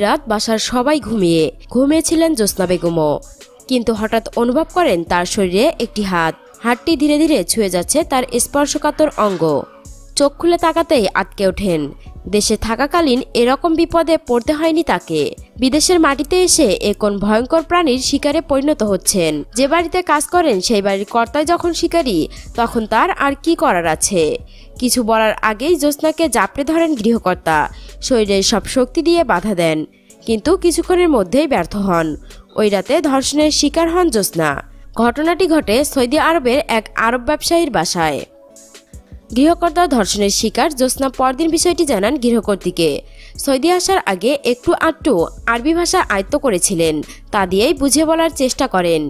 রাত বাসার সবাই ঘুমিয়ে ঘুমিয়েছিলেন জ্যোৎস্না বেগমও। কিন্তু হঠাৎ অনুভব করেন তার শরীরে একটি হাত। হাতটি ধীরে ধীরে ছুঁয়ে যাচ্ছে তার স্পর্শকাতর অঙ্গ। চোখ খুলে তাকাতেই আটকে ওঠেন। দেশে থাকাকালীন এরকম বিপদে পড়তে হয়নি তাকে। বিদেশের মাটিতে এসে এখন ভয়ঙ্কর প্রাণীর শিকারে পরিণত হচ্ছেন। যে বাড়িতে কাজ করেন, সেই বাড়ির কর্তায় যখন শিকারী, তখন তার আর কি করার আছে? কিছু বলার আগেই জ্যোৎস্নাকে জাপড়ে ধরেন গৃহকর্তা। শরীরের সব শক্তি দিয়ে বাধা দেন। কিন্তু কিছুক্ষণের মধ্যেই ব্যর্থ হন। ওই রাতে ধর্ষণের শিকার হন জ্যোৎস্না। ঘটনাটি ঘটে সৌদি আরবের এক আরব ব্যবসায়ীর বাসায়। গৃহকর্তা ধর্ষণের শিকার জ্যোৎস্না পরদিন বিষয়টি জানান গৃহকর্তীকে সৌদি আসার আগে একটু আটটু আরবি ভাষা আয়ত্ত করেছিলেন, তা দিয়েই বুঝে বলার চেষ্টা করেন।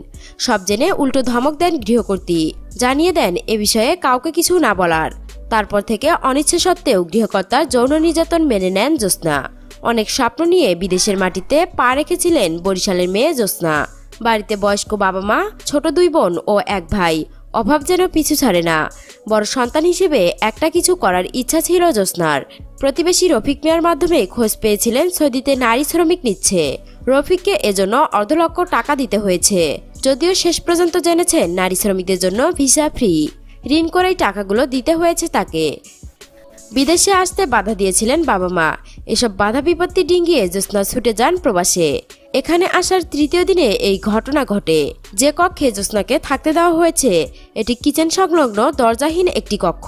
সব জেনে উল্টো ধমক দেন গৃহকর্তী জানিয়ে দেন এ বিষয়ে কাউকে কিছু না বলার। তারপর থেকে অনিচ্ছা সত্ত্বেও গৃহকর্তার যৌন নির্যাতন মেনে নেন জ্যোৎস্না। অনেক স্বপ্ন নিয়ে বিদেশের মাটিতে পা রেখেছিলেন বরিশালের মেয়ে জ্যোৎস্না। বাড়িতে বয়স্ক বাবা মা, ছোট দুই বোন ও এক ভাই। অভাব যেন পিছু ছাড়ে না। বড় সন্তান হিসেবে একটা কিছু করার ইচ্ছা ছিল জ্যোৎস্নার। প্রতিবেশী রফিক মিয়ার মাধ্যমে খোঁজ পেয়েছিলেন সৌদিতে নারী শ্রমিক নিচ্ছে। রফিককে এজন্য অর্ধ লক্ষ টাকা দিতে হয়েছে। যদিও শেষ পর্যন্ত জেনেছেন নারী শ্রমিকদের জন্য ভিসা ফ্রি। ঋণ করেই টাকাগুলো দিতে হয়েছে তাকে। বিদেশে আসতে বাধা দিয়েছিলেন বাবা মা। এসব বাধা বিপত্তি ডিঙ্গিয়ে জ্যোৎস্না ছুটে যান প্রবাসে। এখানে আসার তৃতীয় দিনে এই ঘটনা ঘটে। যে কক্ষে জ্যোৎস্নাকে থাকতে দেওয়া হয়েছে, এটি কিচেন সংলগ্ন দরজাহীন একটি কক্ষ।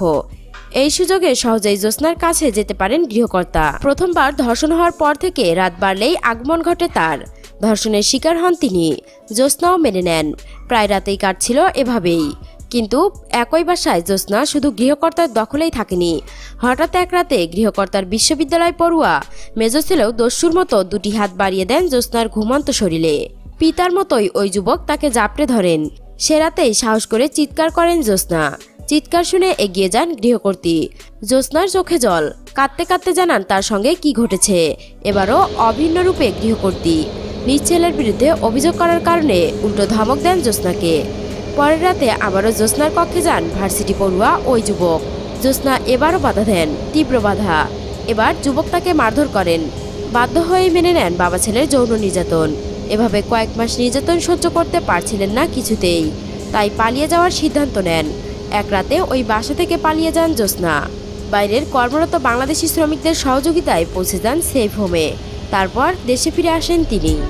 এই সুযোগে সহজেই জ্যোৎস্নার কাছে যেতে পারেন গৃহকর্তা। প্রথমবার ধর্ষণ হওয়ার পর থেকে রাত বাড়লেই আগমন ঘটে তার। ধর্ষণের শিকার হন তিনি। জ্যোৎস্নাও মেনে নেন। প্রায় রাতেই কাটছিল এভাবেই। কিন্তু একই বাসায় জ্যোৎস্না শুধু গৃহকর্তার দখলেই থাকেনি। হঠাৎ এক রাতে গৃহকর্তার বিশ্ববিদ্যালয় পড়ুয়া মেজ ছেলেও দস্যুর মতো দুটি হাত বাড়িয়ে দেন জ্যোৎস্নার ঘুমন্ত শরীরে। পিতার মতোই ওই যুবক তাকে জাপড়ে ধরেন। সে রাতেই সাহস করে চিৎকার করেন জ্যোৎস্না। চিৎকার শুনে এগিয়ে যান গৃহকর্তী। জ্যোৎস্নার চোখে জল। কাঁদতে কাঁদতে জানান তার সঙ্গে কি ঘটেছে। এবারও অভিন্ন রূপে গৃহকর্তী। নিজ ছেলের বিরুদ্ধে অভিযোগ করার কারণে উল্টো ধমক দেন জ্যোৎস্নাকে। পরের রাতে আবারও জ্যোৎস্নার কক্ষে যান ভার্সিটি পড়ুয়া ওই যুবক। জ্যোৎস্না এবারও বাধা দেন, তীব্র বাধা। এবার যুবক তাকে মারধর করেন। বাধ্য হয়ে মেনে নেন বাবা ছেলের যৌন নির্যাতন। এভাবে কয়েক মাস নির্যাতন সহ্য করতে পারছিলেন না কিছুতেই। তাই পালিয়ে যাওয়ার সিদ্ধান্ত নেন। এক রাতে ওই বাসা থেকে পালিয়ে যান জ্যোৎস্না। বাইরের কর্মরত বাংলাদেশি শ্রমিকদের সহযোগিতায় পৌঁছে যান সেফ হোমে। তারপর দেশে ফিরে আসেন তিনি।